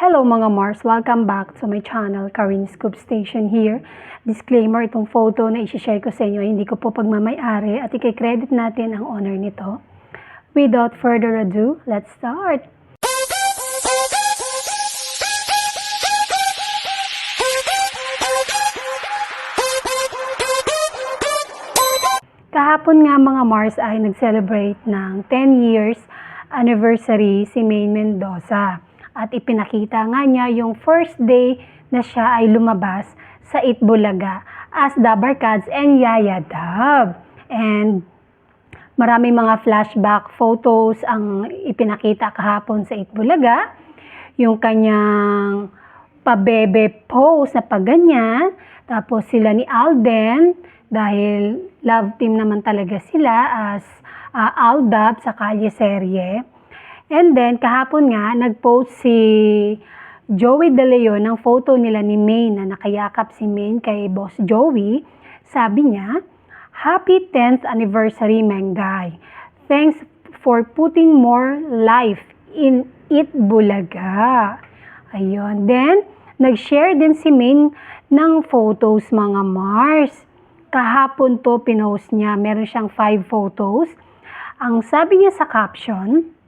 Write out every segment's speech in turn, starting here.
Hello mga Mars! Welcome back to my channel, Karin Scoop Station here. Disclaimer, itong photo na isi-share ko sa inyo, hindi ko po pagmamayari at i-credit natin ang owner nito. Without further ado, let's start! Kahapon nga mga Mars ay nag-celebrate ng 10 years anniversary si Maine Mendoza. At ipinakita nga niya yung first day na siya ay lumabas sa Itbulaga as Dabarkads and Yaya Dab. And maraming mga flashback photos ang ipinakita kahapon sa Itbulaga. Yung kanyang pabebe pose na paganyan. Tapos sila ni Alden dahil love team naman talaga sila as uh, Aldab sa Kalye Serye. And then kahapon nga nag-post si Joey De Leon ng photo nila ni Maine na nakayakap si Maine kay Boss Joey. Sabi niya, Happy 10th anniversary Mengay. Thanks for putting more life in It Bulaga. Ayun. Then, nag-share din si Maine ng photos mga Mars. Kahapon to pinost niya. Meron siyang five photos. Ang sabi niya sa caption,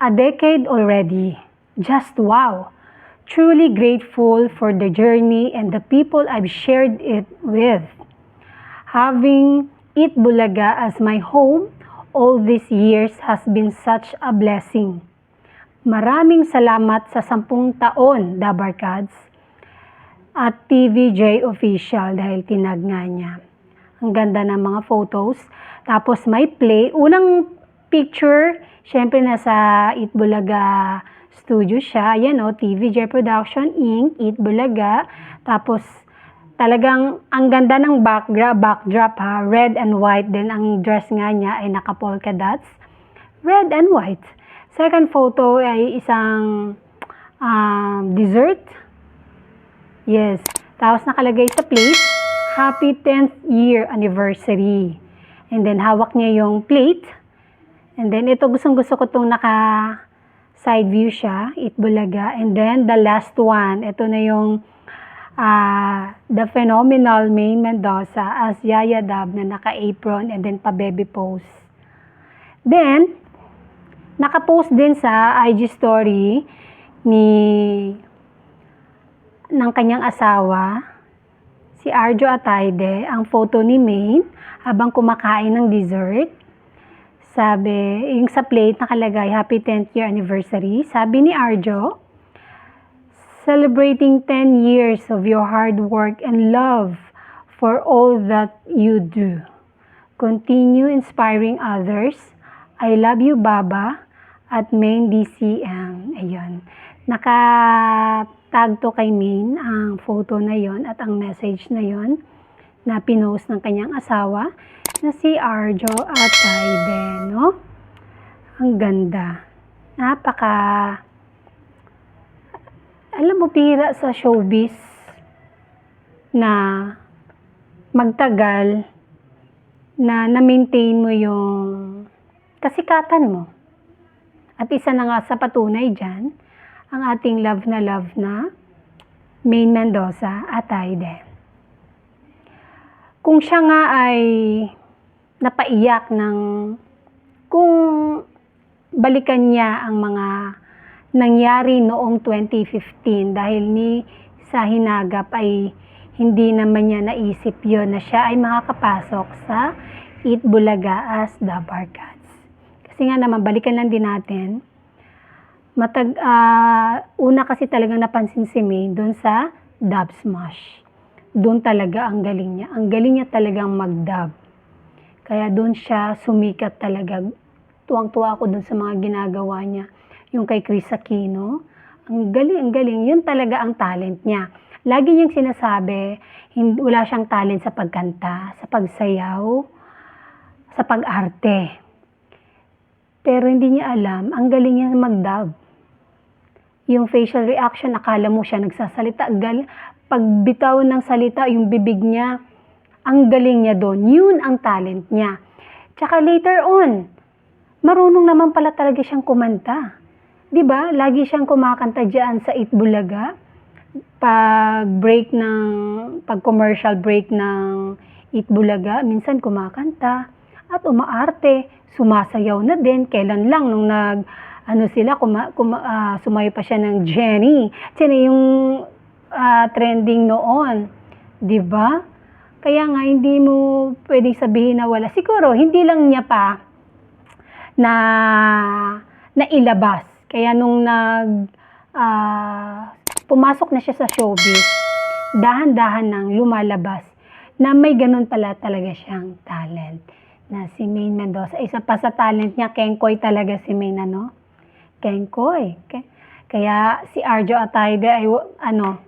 A decade already. Just wow. Truly grateful for the journey and the people I've shared it with. Having It Bulaga as my home all these years has been such a blessing. Maraming salamat sa sampung taon, Dabarkads at TVJ official dahil tinag nga niya. Ang ganda ng mga photos. Tapos may play. Unang picture, syempre nasa Itbulaga studio siya. Ayan o, TVJ Production Inc., Itbulaga. Tapos talagang ang ganda ng backdrop, backdrop ha. Red and white din. Ang dress nga niya ay naka polka dots. Red and white. Second photo ay isang um, dessert Yes. Tapos nakalagay sa plate, Happy 10th year anniversary. And then hawak niya yung plate. And then ito gustong gusto ko itong naka side view siya, Itbulaga. And then the last one, ito na yung uh, the phenomenal Maine Mendoza as Yaya Dab na naka-apron and then pa-baby pose. Then, naka-post din sa IG story ni ng kanyang asawa, si Arjo Atayde, ang photo ni Maine habang kumakain ng dessert. Sabi, yung sa plate nakalagay, Happy 10th year anniversary. Sabi ni Arjo, Celebrating 10 years of your hard work and love for all that you do. Continue inspiring others. I love you, Baba, at Maine DCM. Ayun. Naka tag to kay Maine ang photo na yon at ang message na yon na pinost ng kanyang asawa na si Arjo at Taide, no? Ang ganda. Napaka alam mo, pira sa showbiz na magtagal na na-maintain mo yung kasikatan mo. At isa na nga sa patunay dyan, ang ating love na love na Maine Mendoza at Aide. Kung siya nga ay napaiyak ng kung balikan niya ang mga nangyari noong 2015 dahil ni sa hinagap ay hindi naman niya naisip yon na siya ay makakapasok sa Eat Bulaga as the Barkads. Kasi nga naman, balikan lang din natin, matag, uh, una kasi talagang napansin si May doon sa dub smash. Doon talaga ang galing niya. Ang galing niya talagang mag-dub. Kaya doon siya sumikat talaga. Tuwang-tuwa ako doon sa mga ginagawa niya. Yung kay Chris Aquino. Ang galing, ang galing. Yun talaga ang talent niya. Lagi niyang sinasabi, hindi, wala siyang talent sa pagkanta, sa pagsayaw, sa pag-arte. Pero hindi niya alam, ang galing niya mag-dub yung facial reaction, akala mo siya nagsasalita. Gal, pagbitaw ng salita, yung bibig niya, ang galing niya doon. Yun ang talent niya. Tsaka later on, marunong naman pala talaga siyang kumanta. 'Di ba? Lagi siyang kumakanta diyan sa Itbulaga. Pag break ng pag commercial break ng Itbulaga, minsan kumakanta at umaarte, sumasayaw na din. Kailan lang nung nag ano sila kuma, kuma, ah, sumayo pa siya ng Jenny. Jenny yung ah, trending noon, 'di ba? Kaya nga hindi mo pwedeng sabihin na wala. Siguro hindi lang niya pa na nailabas. Kaya nung nag ah, pumasok na siya sa showbiz, dahan-dahan nang lumalabas na may ganun pala talaga siyang talent na si Maine Mendoza. Isa pa sa talent niya, Kenkoy talaga si Maine, ano? Kenkoy. Ke- Kaya si Arjo Atayde ay ano,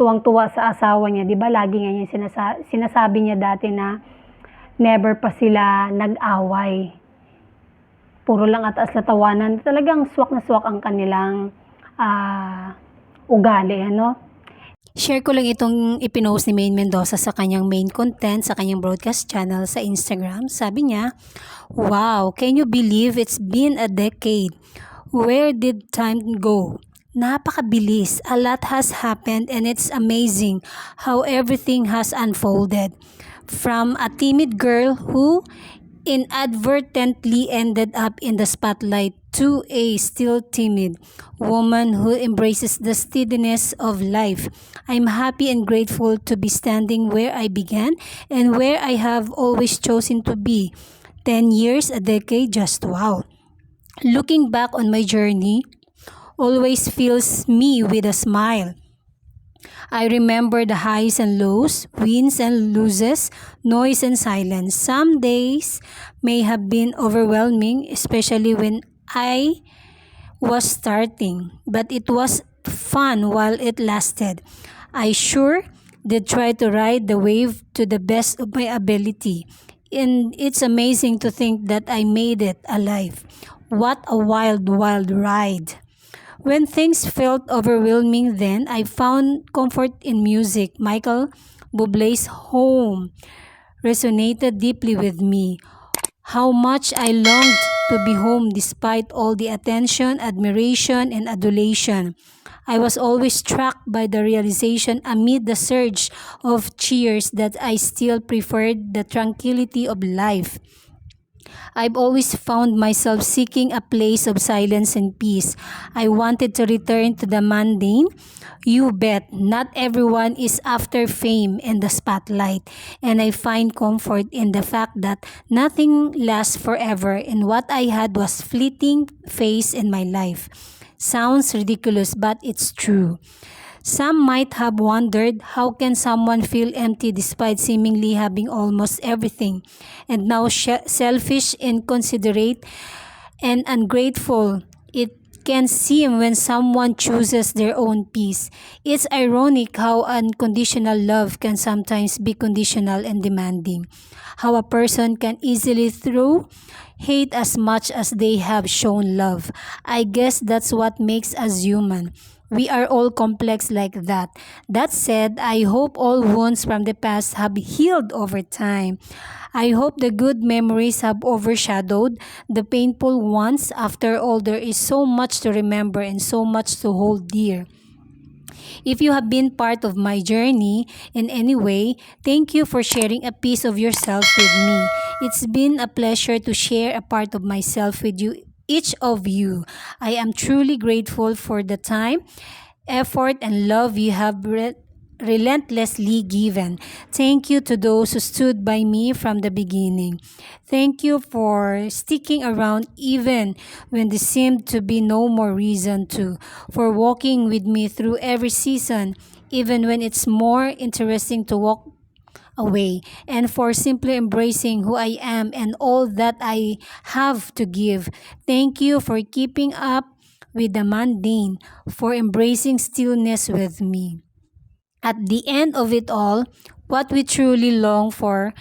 tuwang-tuwa sa asawa niya. Di ba lagi nga niya sinasa- sinasabi niya dati na never pa sila nag-away. Puro lang atas na tawanan. Talagang swak na swak ang kanilang ah, ugali, ano? Share ko lang itong ipinost ni Maine Mendoza sa kanyang main content sa kanyang broadcast channel sa Instagram. Sabi niya, Wow, can you believe it's been a decade? Where did time go? Napakabilis. A lot has happened and it's amazing how everything has unfolded. From a timid girl who inadvertently ended up in the spotlight to a still timid woman who embraces the steadiness of life. I'm happy and grateful to be standing where I began and where I have always chosen to be. 10 years, a decade, just wow. Looking back on my journey always fills me with a smile. I remember the highs and lows, wins and loses, noise and silence. Some days may have been overwhelming, especially when I was starting, but it was fun while it lasted. I sure did try to ride the wave to the best of my ability. And it's amazing to think that I made it alive. What a wild, wild ride. When things felt overwhelming then, I found comfort in music. Michael Bublé's Home resonated deeply with me. How much I longed to be home despite all the attention, admiration, and adulation. I was always struck by the realization amid the surge of cheers that I still preferred the tranquility of life. I've always found myself seeking a place of silence and peace. I wanted to return to the mundane. You bet, not everyone is after fame and the spotlight, and I find comfort in the fact that nothing lasts forever, and what I had was fleeting phase in my life. Sounds ridiculous, but it's true. Some might have wondered how can someone feel empty despite seemingly having almost everything and now sh- selfish, inconsiderate, and ungrateful. It can seem when someone chooses their own peace. It's ironic how unconditional love can sometimes be conditional and demanding. How a person can easily throw hate as much as they have shown love. I guess that's what makes us human. We are all complex like that. That said, I hope all wounds from the past have healed over time. I hope the good memories have overshadowed the painful ones. After all, there is so much to remember and so much to hold dear. If you have been part of my journey in any way, thank you for sharing a piece of yourself with me. It's been a pleasure to share a part of myself with you, each of you. I am truly grateful for the time, effort, and love you have re- relentlessly given. Thank you to those who stood by me from the beginning. Thank you for sticking around even when there seemed to be no more reason to, for walking with me through every season, even when it's more interesting to walk away, and for simply embracing who I am and all that I have to give. Thank you for keeping up with the mundane, for embracing stillness with me. At the end of it all, what we truly long for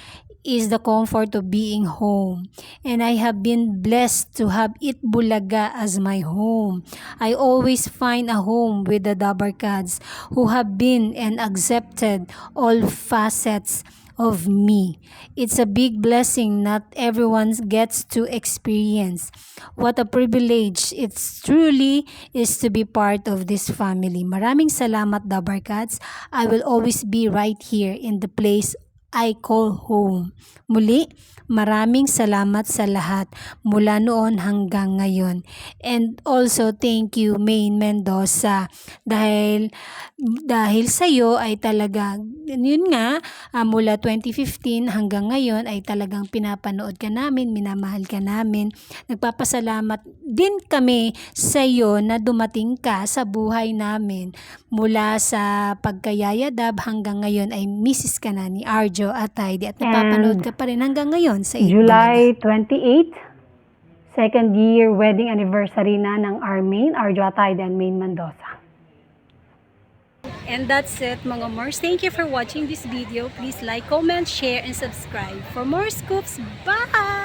is the comfort of being home. And I have been blessed to have It Bulaga as my home. I always find a home with the Dabarkads who have been and accepted all facets of me. It's a big blessing not everyone gets to experience. What a privilege it's truly is to be part of this family. Maraming salamat, Dabarkats. I will always be right here in the place I call home. Muli, maraming salamat sa lahat mula noon hanggang ngayon. And also thank you Maine Mendoza dahil dahil sa iyo ay talaga yun nga ah, mula 2015 hanggang ngayon ay talagang pinapanood ka namin, minamahal ka namin. Nagpapasalamat din kami sa iyo na dumating ka sa buhay namin mula sa pagkayayadab hanggang ngayon ay misis ka na ni Arjo at Heidi at napapanood And ka pa rin hanggang ngayon sa Eat July 28, second year wedding anniversary na ng Armain, Arjo Atayde and Maine Mendoza. And that's it mga Mars. Thank you for watching this video. Please like, comment, share, and subscribe for more scoops. Bye!